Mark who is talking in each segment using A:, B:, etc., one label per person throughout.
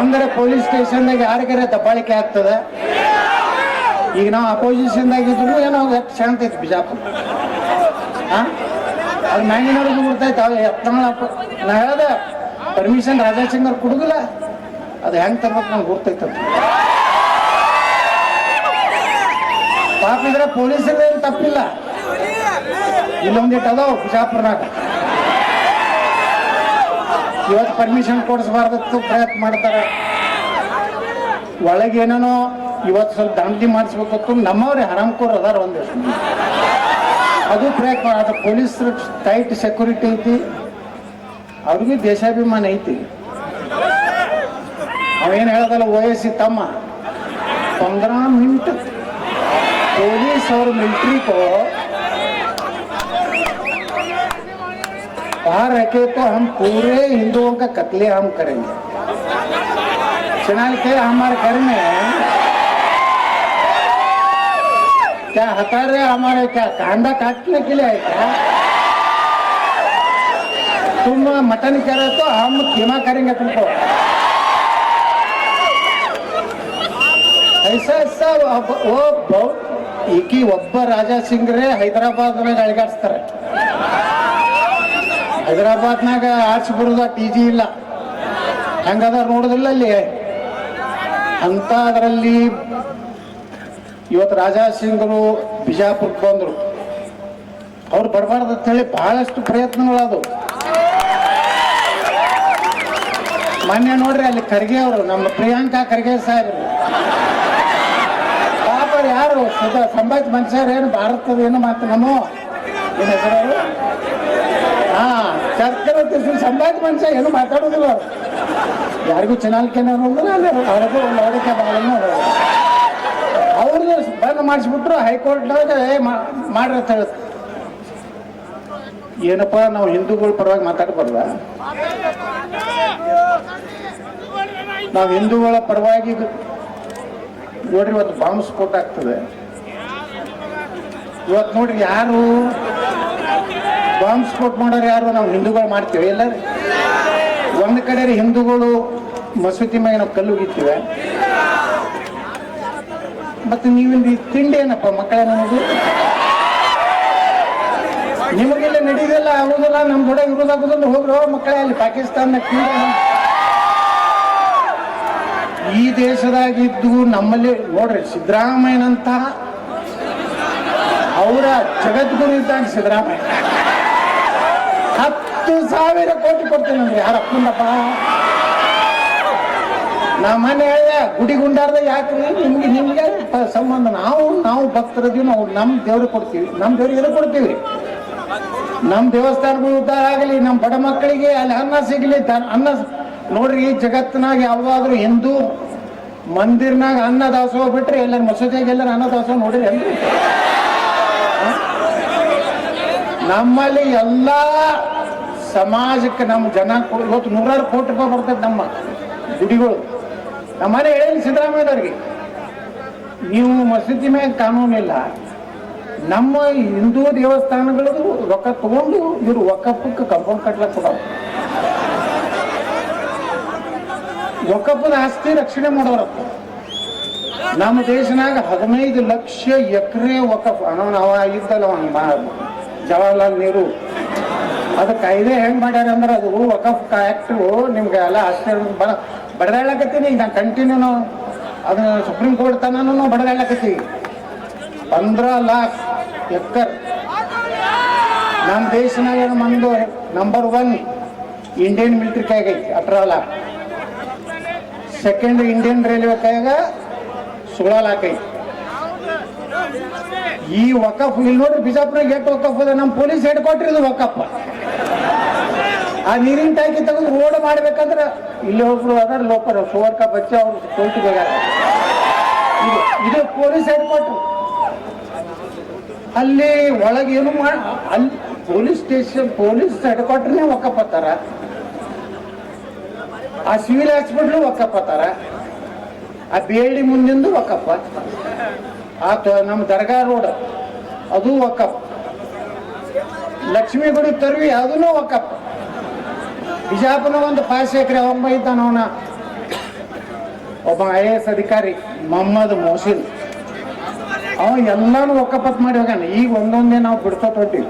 A: ಅಂದ್ರೆ ಪೊಲೀಸ್ ಸ್ಟೇಷನ್ದಾಗ ಯಾರಿಗಾರ ದಬ್ಬಾಳಿಕೆ ಆಗ್ತದೆ? ಈಗ ನಾವು ಅಪೋಸಿಷನ್ದಾಗಿದ್ರು ಏನೋ ಶಾಂತ ಐತಿ ಬಿಜಾಪುರ. ಹಾ ಅದು ಮ್ಯಾಗಿನವ್ರಿಗೆ ಬಿಡ್ತೈತೆ ಅವ್ರು ಎತ್ತಂಗಳ ನಾ ಹೇಳ್ದೆ ಪರ್ಮಿಷನ್ ರಾಜಾ ಸಿಂಗ್ ಅವ್ರು ಅದು ಹೆಂಗ್ ತರ್ಬೇಕು ನಂಗೆ ಗೊತ್ತೈತಂತ. ಪಾಪ ಇದ್ರೆ ಪೊಲೀಸರದೇನು ತಪ್ಪಿಲ್ಲ. ಇಲ್ಲೊಂದಿಟ್ಟು ಅದಾವ ಬಿಜಾಪುರನಾಗ. ಇವತ್ತು ಪರ್ಮಿಷನ್ ಕೊಡಿಸ್ಬಾರ್ದು ಪ್ರಯತ್ನ ಮಾಡ್ತಾರೆ. ಒಳಗೇನೇನೋ ಇವತ್ತು ಸ್ವಲ್ಪ ದಂಧಿ ಮಾಡಿಸ್ಬೇಕು ನಮ್ಮವ್ರೆ ಹರಾಮ್ಕೋರ್ ಅದಾರ ಒಂದಿಷ್ಟು ಅದು ಪ್ರಯತ್ನ ಅದು ಪೊಲೀಸ್ ಟೈಟ್ ಸೆಕ್ಯೂರಿಟಿ ಐತಿ. ಅವ್ರಿಗೂ ದೇಶಾಭಿಮಾನ ಐತಿ. ಅವೇನು ಹೇಳೋದಲ್ಲ ವಯಸ್ಸಿ ತಮ್ಮ. ಪಂದ್ರ ಮಿನಿಟ್ ಪೊಲೀಸ್ ಅವ್ರ ಮಿಲ್ಟ್ರಿಗೂ को बाहर रखे तो हम पूरे हिंदुओं का कत्लेआम करेंगे चुनाव के हमारे घर में क्या हथियार है हमारे क्या कांदा काटने के लिए है क्या तुम मटन करे तो हम कीमा करेंगे तुमको ऐसा ऐसा ಒಬ್ಬ- ಒಬ್ಬ ಈಕಿ ಒಬ್ಬ ರಾಜಾ ಸಿಂಗ್ರೆ ಹೈದರಾಬಾದ್ನಾಗ ಅಳಿಗಾಡ್ಸ್ತಾರೆ ಹೈದರಾಬಾದ್ನಾಗ ಆಚೆ ಬರುದ ಟಿ ಜಿ ಇಲ್ಲ. ಹಂಗದ ನೋಡುದಿಲ್ಲ ಅಲ್ಲಿ. ಅಂತ ಅದರಲ್ಲಿ ಇವತ್ತು ರಾಜಾ ಸಿಂಗ್ರು ಬಿಜಾಪುರಕ್ಕೆ ಬಂದರು. ಅವ್ರು ಬರಬಾರ್ದು ಅಂತ ಹೇಳಿ ಬಹಳಷ್ಟು ಅದು. ಮೊನ್ನೆ ನೋಡ್ರಿ ಅಲ್ಲಿ ಖರ್ಗೆ ಅವರು, ನಮ್ಮ ಪ್ರಿಯಾಂಕಾ ಖರ್ಗೆ ಸಾಹೇಬ್ರು. ಪಾಪ ಯಾರು? ಸದಾ ಸಂಭಾಜ್ ಏನು ಭಾರತದ ಏನು ಮಾತು ನಮ್ಮ? ಏನ್ ಹೆಸರು ಹಾ. ಚರ್ಚೆ ಸಂಭಾಜ್ ಮನುಷ್ಯ ಏನು ಮಾತಾಡೋದಿಲ್ಲ. ಯಾರಿಗೂ ಚೆನ್ನಾಗಿ ಅವ್ರಿಗೂ ಒಂದು ಹೊಡಿಕೆ ಬಾಳನ್ನು ಅವ್ರದ್ದು ಬಂದ್ ಮಾಡಿಸ್ಬಿಟ್ರು ಹೈಕೋರ್ಟ್ನಾಗ ಅಂತ ಹೇಳುತ್ತೆ ಏನಪ್ಪ, ನಾವು ಹಿಂದೂಗಳ ಪರವಾಗಿ ಮಾತಾಡಬಾರ್ದ? ನಾವು ಹಿಂದೂಗಳ ಪರವಾಗಿ ನೋಡ್ರಿ, ಇವತ್ತು ಬಾಂಬ್ ಸ್ಫೋಟ ಆಗ್ತದೆ ಇವತ್ತು ನೋಡ್ರಿ, ಯಾರು ಬಾಂಬ್ ಸ್ಫೋಟ ಮಾಡೋರು ಯಾರು? ನಾವು ಹಿಂದೂಗಳು ಮಾಡ್ತೀವಿ. ಎಲ್ಲರೂ ಒಂದು ಕಡೆ ಹಿಂದೂಗಳು ಮಸೂತಿ ಮ್ಯಾಗ ನಾವು ಕಲ್ಲು ಉಗಿತೀವಿ ಮತ್ತೆ ನೀವು ಈ ತಿಂಡಿ ಏನಪ್ಪ ಮಕ್ಕಳ ನಮಗೂ ನಿಮಗೆಲ್ಲ ನಡೀದಿಲ್ಲ ಆಗೋದಿಲ್ಲ ನಮ್ಮ ದೊಡ್ಡ ಇರೋದಾಗುದಿಲ್ಲ ಹೋಗ್ರೋ ಮಕ್ಕಳೇ, ಅಲ್ಲಿ ಪಾಕಿಸ್ತಾನ ಈ ದೇಶದಾಗಿದ್ದು ನಮ್ಮಲ್ಲಿ ನೋಡ್ರಿ ಸಿದ್ದರಾಮಯ್ಯನಂತ ಅವರ ಜಗದ್ಗುರು ಇದ್ದಾನೆ ಸಿದ್ದರಾಮಯ್ಯ. ಹತ್ತು ಸಾವಿರ ಕೋಟಿ ಕೊಡ್ತೀನಿ ಅಂದ್ರೆ ಯಾರಪ್ಪಂದಪ್ಪ ನಮ್ಮ ಮನೆ ಗುಡಿ ಗುಂಡಾರ್ದ ಯಾಕ್ರಿ? ನಿಮ್ಗೆ ನಿಮ್ಗೆ ಸಂಬಂಧ ನಾವು ನಾವು ಭಕ್ತರದೀವಿ ನಾವು ನಮ್ ದೇವ್ರಿಗೆ ಕೊಡ್ತೀವಿ. ನಮ್ಮ ದೇವ್ರಿಗೆ ಕೊಡ್ತೀವಿ. ನಮ್ಮ ದೇವಸ್ಥಾನಗಳು ಉದ್ದಾರ ಆಗಲಿ, ನಮ್ಮ ಬಡ ಮಕ್ಕಳಿಗೆ ಅಲ್ಲಿ ಅನ್ನ ಸಿಗಲಿ ಅನ್ನ ನೋಡ್ರಿ ಜಗತ್ತಿನಾಗ ಯಾವಾದ್ರೂ ಹಿಂದೂ ಮಂದಿರ್ನಾಗ ಅನ್ನ ದಾಸೋಹ ಬಿಟ್ರೆ ಎಲ್ಲರ ಮಸೂದಿಯಾಗ ಎಲ್ಲರ ಅನ್ನ ದಾಸೋಹ ನೋಡಿರಿ ಏನ್ರಿ? ನಮ್ಮಲ್ಲಿ ಎಲ್ಲ ಸಮಾಜಕ್ಕೆ ನಮ್ಮ ಜನ ಇವತ್ತು ನೂರಾರು ಕೋಟಿ ರೂಪಾಯಿ ಬರ್ತದೆ ನಮ್ಮ ಗುಡಿಗಳು. ನಮ್ಮನೆ ಹೇಳಿ ಸಿದ್ದರಾಮಯ್ಯವ್ರಿಗೆ ನೀವು ಮಸೀದಿ ಮ್ಯಾಗ ಕಾನೂನಿಲ್ಲ ನಮ್ಮ ಹಿಂದೂ ದೇವಸ್ಥಾನಗಳದು ರೊಕ್ಕ ತಗೊಂಡು ಇವರು ಒಕ್ಕಪ್ಪಕ್ಕೆ ಕಂಪೌಂಡ್ ಕಟ್ಟಲಕ್ಕೆ ಕೊಡೋರು ಒಕ್ಕಪ್ಪದ ಆಸ್ತಿ ರಕ್ಷಣೆ ಮಾಡೋರಪ್ಪ ನಮ್ಮ ದೇಶನಾಗ ಹದಿನೈದು ಲಕ್ಷ ಎಕರೆ ಒಕ್ಕಪ್ಪ ನಾವು ಇದ್ದಲ್ಲ ಮಾ- ಜವಾಹರ್ಲಾಲ್ ನೆಹರು. ಅದು ಕಾಯ್ದೆ ಹೆಂಗೆ ಮಾಡ್ಯಾರ ಅಂದ್ರೆ ಅದು ವಕಫ್ ಆಕ್ಟ್ ನಿಮ್ಗೆ ಎಲ್ಲ ಅಷ್ಟೇ ಬಡ ಬಡದಾಡ್ಲಕತ್ತೀನಿ ಈಗ ನಾನು ಕಂಟಿನ್ಯೂ ಅದನ್ನ ಸುಪ್ರೀಂ ಕೋರ್ಟ್ ತನೂ ಬಡದಾಡ್ಲಕತ್ತೀವಿ ಪಂದ್ರ ಲಾಖ್ ಎಕ್ಕರ್. ನಮ್ಮ ದೇಶನಾಗ ನಮ್ಮದು ನಂಬರ್ ಒನ್ ಇಂಡಿಯನ್ ಮಿಲಿಟರಿ ಐತಿ ಅಠರ ಲಾಖ್. ಸೆಕೆಂಡ್ ಇಂಡಿಯನ್ ರೈಲ್ವೆ ಕೈಯಾಗ ಸೋಳ ಲಾಖ್ ಐತಿ. ಈ ವಕಫ್, ಇಲ್ಲಿ ನೋಡ್ರಿ ಬಿಜಾಪುರಾಗ ಎಷ್ಟು ವಕಫ್ ಅದ ನಮ್ಮ ಪೊಲೀಸ್ ಹೆಡ್ ಕ್ವಾರ್ಟರ್ ಇದು ವಕಫ್. ಆ ನೀರಿನ ಟ್ಯಾಂಕಿ ತೆಗೆದು ರೋಡ್ ಮಾಡ್ಬೇಕಂದ್ರೆ ಇಲ್ಲಿ ಒಬ್ರು ಅದಾರ ಲೋಕರ್ ಸುವರ್ಕ ಬಚ್ಚ ಅವ್ರು ಇದು ಇದು ಪೊಲೀಸ್ ಹೆಡ್ ಕ್ವಾರ್ಟರ್ ಅಲ್ಲಿ ಒಳಗೆ ಏನು ಮಾಡ ಅಲ್ಲಿ ಪೊಲೀಸ್ ಸ್ಟೇಷನ್, ಪೊಲೀಸ್ ಹೆಡ್ ಕ್ವಾರ್ಟರ್ನೇ ಒಕ್ಕಪ್ಪತ್ತಾರ ಆ ಸಿವಿಲ್ ಹಾಸ್ಪಿಟ್ಲು ಒಕ್ಕಪ್ಪತ್ತಾರ ಆ ಬಿ ಎಲ್ ಡಿ ಮುಂದಿಂದು ಒಕ್ಕಪ್ಪ ಆ ತ- ನಮ್ಮ ದರ್ಗಾ ರೋಡ್. ಅದು ಒಕ್ಕಪ್ ಲಕ್ಷ್ಮೀ ಗುಡಿ ತರ್ವಿ ಅದನ್ನೂ ಒಕ್ಕಪ್ ಬಿಜಾಪುರ ಒಂದು ಪಾಸ್ ಎಕರೆ ಒಬ್ಬ ಇದ್ದಾನ ಅವನ ಒಬ್ಬ ಐ ಎ ಎಸ್ ಅಧಿಕಾರಿ, ಮೊಹಮ್ಮದ್ ಮೊಹಸಿನ್. ಅವ ಎಲ್ಲಾನು ಒಕ್ಕಪತ್ ಮಾಡಿ ಹೋಗ್ಯಾನ. ಈಗ ಒಂದೊಂದೇ ನಾವು ಬಿಡ್ತಾ ಹೊಟ್ಟಿವಿ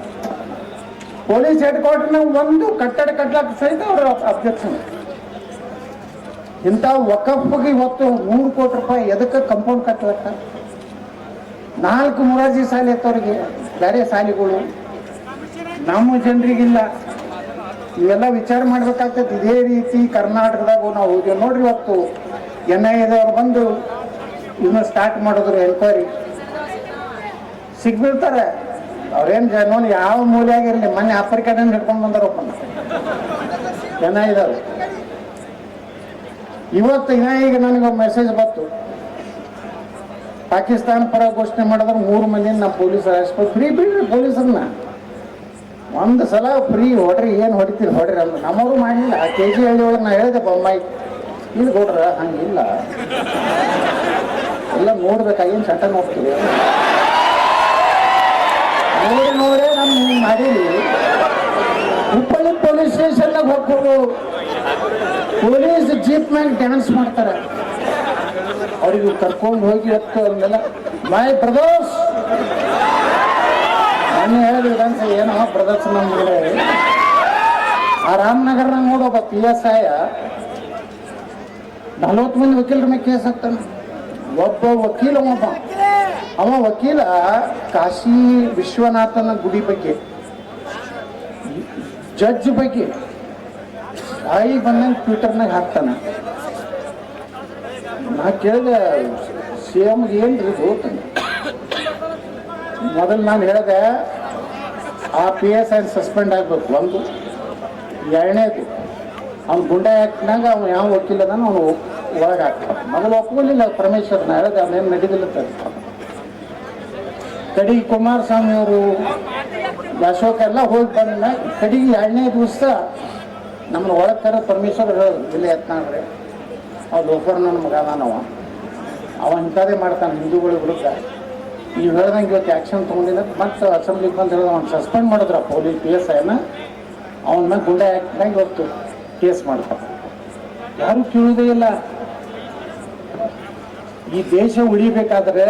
A: ಪೊಲೀಸ್ ಹೆಡ್ ಕ್ವಾರ್ಟರ್ನ ಒಂದು ಕಟ್ಟಡ ಕಟ್ಲಾಕ ಸಹಿತ ಅವ್ರ ಅಬ್ಜೆಕ್ಷನ್ ಇಂಥ ಒಕ್ಕಪ್ಪಗೆ ಇವತ್ತು ನೂರು ಕೋಟಿ ರೂಪಾಯಿ ಎದಕ್ಕೆ ಕಂಪೌಂಡ್ ಕಟ್ಟಲಕ್ಕ ನಾಲ್ಕು ಮುರಾಜಿ ಶಾಲೆ ಇತ್ತವ್ರಿಗೆ ಬೇರೆ ಶಾಲೆಗಳು. ನಮ್ಮ ಜನರಿಗಿಲ್ಲ. ಇವೆಲ್ಲ ವಿಚಾರ ಮಾಡ್ಬೇಕಾಗ್ತದೆ. ಇದೇ ರೀತಿ ಕರ್ನಾಟಕದಾಗ ನಾವು ಹೋಗಿ ನೋಡ್ರಿ ಇವತ್ತು ಎನ್ ಐ ಎದವ್ರು ಬಂದು ಇನ್ನು ಸ್ಟಾರ್ಟ್ ಮಾಡಿದ್ರು ಎನ್ಕ್ವೈರಿ ಸಿಗ್ಬಿಡ್ತಾರೆ. ಅವ್ರೇನು ಜನ ಯಾವ ಮೂಲೆಯಾಗಿರಲಿ ಮೊನ್ನೆ ಆಫ್ರಿಕಾದಿಂದ ಹಿಡ್ಕೊಂಡು ಎನ್ ಐ ಇದಾವೆ ಇವತ್ತು ಇನ್ನ ಈಗ ನನಗೆ ಮೆಸೇಜ್ ಬಂತು. ಪಾಕಿಸ್ತಾನ ಪರ ಘೋಷಣೆ ಮಾಡಿದ್ರೆ ಮೂರು ಮಂದಿ ನಮ್ಮ ಪೊಲೀಸ್ ಅರೆಸ್ಟ್ ಫ್ರೀ ಬಿಡ್ರಿ ಪೊಲೀಸರನ್ನ. ಒಂದು ಸಲ ಫ್ರೀ ಹೊಡ್ರಿ, ಏನು ಹೊಡಿತೀರಿ ಹೊಡ್ರಿ ಅಂದ್ರೆ ನಮ್ಮವರು ಆ ಕೆ ಜಿ ಹಳ್ಳಿ ಒಳಗೆ ನಾ ಹೇಳಿದೆ, ಬೊಮ್ಮಾಯಿ ಇಲ್ಲಿ ಕೊಡ್ರ ಹಂಗಿಲ್ಲ. ಎಲ್ಲ ನೋಡ್ಬೇಕಾಗೇನು ಚಟ ನೋಡ್ತೀವಿ. ನೋಡಿ, ನೋಡೇ ನಮ್ಮ ಹಿಂಗೆ ಹುಬ್ಬಳ್ಳಿ ಪೊಲೀಸ್ ಸ್ಟೇಷನ್ನಾಗ ಹೋಗ್ಬೋದು. ಪೊಲೀಸ್ ಜೀಪ್ ಮ್ಯಾಗ ಡ್ಯಾನ್ಸ್ ಮಾಡ್ತಾರೆ. ಅವ್ರಿಗೆ ಕರ್ಕೊಂಡು ಹೋಗಿ ಅಂದೆಲ್ಲ ಮೈ ಬ್ರದರ್ಸ್ ಮೊನ್ನೆ ಹೇಳಿದ್ರೆ ಡಾನ್ಸ್ ಏನೋ ಬ್ರದರ್ಸ್ ನಮ್ಗೆ ಆ ರಾಮನಗರ್ನಾಗ ನೋಡೋಬ ಪಿ ಎಸ್ ಐ ನಲವತ್ತು ಮಂದಿ ವಕೀಲರ ಮೇಲೆ ಕೇಸ್ ಹಾಕ್ತಾನೆ. ಒಬ್ಬ ವಕೀಲ ಒಬ್ಬ. ಅವ ವಕೀಲ ಕಾಶಿ ವಿಶ್ವನಾಥನ ಗುಡಿ ಬಗ್ಗೆ. ಜಡ್ಜ್ ಬಗ್ಗೆ. ತಾಯಿ ಬಂದಂಗೆ ಟ್ವಿಟರ್ನಾಗ ಹಾಕ್ತಾನೆ. ನಾ ಕೇಳಿದೆ ಸಿ ಎಮ್ಗೆ ಏನು ರೀ ಮೊದಲು ನಾನು ಹೇಳಿದೆ, ಆ ಪಿ ಎಸ್ ಐ ಸಸ್ಪೆಂಡ್ ಆಗಬೇಕು. ಒಂದು. ಎರಡನೇದು, ಅವ್ನು ಗುಂಡೆ ಹಾಕಿನಾಗ ಅವ್ನು ಯಾವ ಒಪ್ಪಿಲ್ಲ ಅದನ್ನು ಅವನು ಒಳಗೆ ಹಾಕ್ತಾನೆ. ಮೊದಲು ಒಪ್ಕೊಳ್ಳಿಲ್ಲ ಪರಮೇಶ್ವರ್, ನಾ ಹೇಳಿದೆ ಅವನೇನು ನಡೀದಿಲ್ಲ ಕಡಿ ಕುಮಾರಸ್ವಾಮಿ ಅವರು, ಅಶೋಕ ಎಲ್ಲ ಹೋಗಿ ಬಂದ ಕಡಿಗೆ ಎರಡನೇ ದಿವಸ ನಮ್ಮನ್ನ ಒಳಗೆ ಪರಮೇಶ್ವರ ಪರಮೇಶ್ವರ್ ಹೇಳೋದು ಜಿಲ್ಲೆ ಎತ್ನಾಡ್ರಿ ಅವ್ರು ಲೋಫರ್ ನನ್ನ ಮಗ ಅದಾನವ. ಅವ ಇಂಥದೇ ಮಾಡ್ತಾನೆ, ಹಿಂದೂಗಳ ವಿರುದ್ಧ ನೀವು ಹೇಳ್ದಂಗೆ ಇವತ್ತು ಆ್ಯಕ್ಷನ್ ತೊಗೊಂಡಿಲ್ಲ, ಮತ್ತು ಅಸೆಂಬ್ಲಿಗೆ ಬಂದು ಹೇಳಿದ, ಅವ್ನು ಸಸ್ಪೆಂಡ್ ಮಾಡಿದ್ರ ಪೊಲೀಸ್ ಪಿ ಎಸ್ ಐನ ಅವನ ಮೇಲೆ ಗುಂಡೆ ಹಾಕಿದಾಗ ಇವತ್ತು ಕೇಸ್ ಮಾಡ್ತಾರೆ ಯಾರು ಕೇಳುವುದೇ ಇಲ್ಲ. ಈ ದೇಶ ಉಳಿಬೇಕಾದ್ರೆ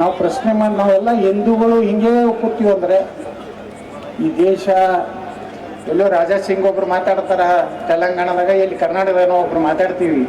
A: ನಾವು ಪ್ರಶ್ನೆ ಮಾಡಿ, ನಾವೆಲ್ಲ ಹಿಂದೂಗಳು ಹಿಂಗೆ ಕೂತೀವಿ ಅಂದ್ರೆ, ಈ ದೇಶ ಎಲ್ಲೋ ರಾಜಾ ಸಿಂಗ್ ಒಬ್ರು ಮಾತಾಡ್ತಾರ ತೆಲಂಗಾಣದಾಗ ಎಲ್ಲಿ ಕರ್ನಾಟಕದಾಗ ಒಬ್ರು ಮಾತಾಡ್ತೀವಿ.